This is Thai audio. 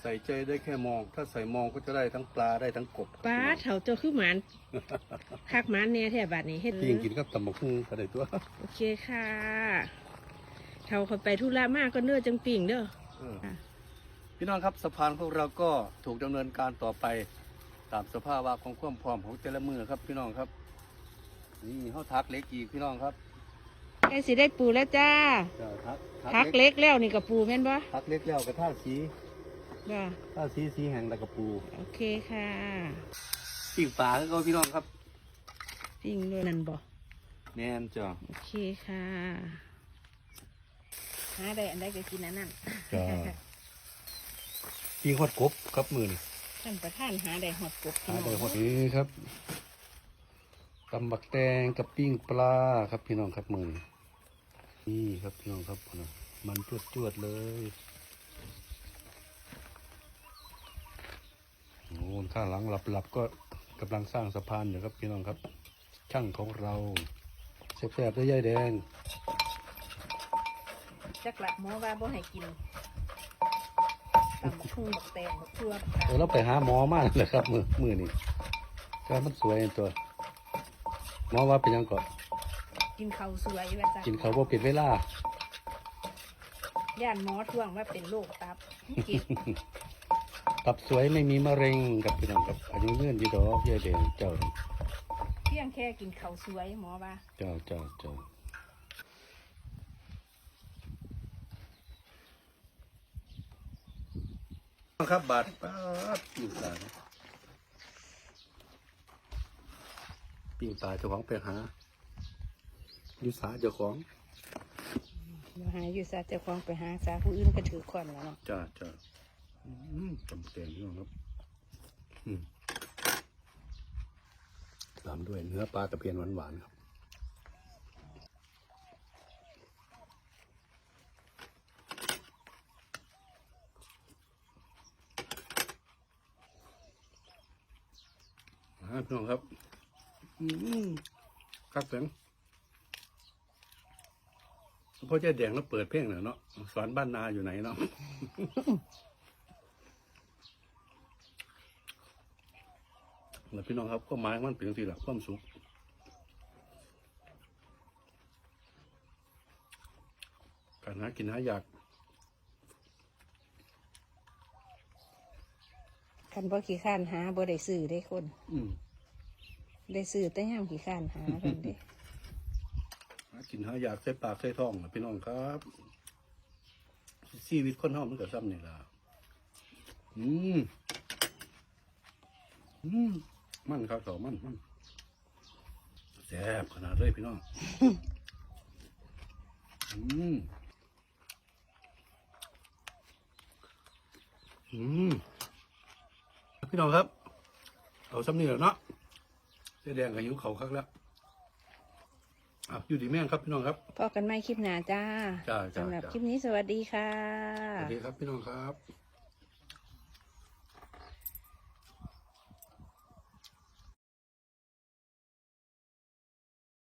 ใส่ใจได้แค่มอง ถ้าใส่มองก็จะได้ทั้งปลาได้ทั้งกบป้าเถาเจ้าคือหมานคักหมานแน่แท้บัดนี้เฮ็ดพี่ยังกินกับตำบักหุ่งก็ได้ตัวโอเคค่ะเถาเขาไปธุระมากก็เนื้อจังปิ่งเด้อ เออค่ะ พี่น้องครับสะพานพวกเราก็ถูกดำเนินการต่อไป ตามสภาวะของความพร้อมของแต่ละมือครับ พี่น้องครับ นี่เขาทักเล็กอีกพี่น้องครับใกล้สิได้ปูแล้วจ้าจะทักทักเล็กแล้วนี่กับปูแม่นบ่ทักเล็กแล้วกระท่าสี บ่ท่าสีสีแห่งตะกระปูโอเคค่ะปิ้งปลาก็พี่น้องครับปิ้งด้วยนั่นบ่แน่นจ้ะโอเคค่ะหาได้อันใดก็กินอันนั้นจ้ะปิ้งฮอดกบครับมือนี่ท่านประธานหาได้หอดกบพี่หาน้องได้ฮอดนี้ครับตำบักแตงกับปิ้งปลาครับพี่น้องครับมือนี่นี่ครับพี่น้องครับพุ่นน่ะมันจวดจวดๆเลยโอ้ ข้างหลังหลับๆก็กำลังสร้างสะพานอยู่ครับพี่น้องครับ ช่างของเราแซ่บๆได้ยายแดงจักละหมอว่าบ่ให้กินตำบักหุ่งบักแตงบักทั่วเออเราไปหาหมอมาเลยครับ มือมือนี่ก็มันสวยตัวหมอว่าเป็นหยังก่อนกินข้าวสวยว่าจ้ะกินเขาวบ่ปิดเวลาย่านหมอท่วงว่าเป็นโรคตับกิน ตับสวยไม่มีมะเร็งกับพี่น้องครับอายุยืนดีดอกยายแดงเจ้าเพียงแค่กินข้าวสวยหมอว่าเจ้าเจ้าเจ้าครับบาทป๊าดปิ้งปลาปิ้งปลาเจ้าของไปหาอยู่สาเจ้าของมาหาอยู่ซาเจ้าของไปหาซาผู้อื่นก็ถือขวัญแล้วเนาะจ้าจ้าอืม จำเตียงพี่น้องครับตามด้วยเนื้อปลาตะเพียนหวานๆครับพี่น้องครับอืมคักเสียงพ่อเจ๊แดงแล้วเปิดเพลงหน่อยเนาะสอนบ้านนาอยู่ไหนเนาะ แล้วพี่น้องครับก็หมายมันเป็นสิ่งหลักความสุขการหากินหาอยากคันบ่ขี้ข้านหาบ่ได้ซื้อได้คน อืมได้ซื้อแต่ย่ามขี้ข้านหาเพิ่นเด้หากินหาอยากใส่ปากใส่ท้องล่ะพี่น้องครับชีวิตคนเฮามันก็ซ้ำนี่ล่ะอืมอื มมันครับต่อมันมันแซ่บขนาดเลยพี่น้องอืมอืมพี่น้องครับเอาซ้ำนี่แหละเนาะเสื้อแดงกับหิวเขาคักแล้วอะอยู่ดีแม่งครับพี่น้องครับ พอกันใหม่คลิปหน้าจ้าจ้าจ้าสำหรับจ้าคลิปนี้สวัสดีค่ะ สวัสดีครับพี่น้องครับ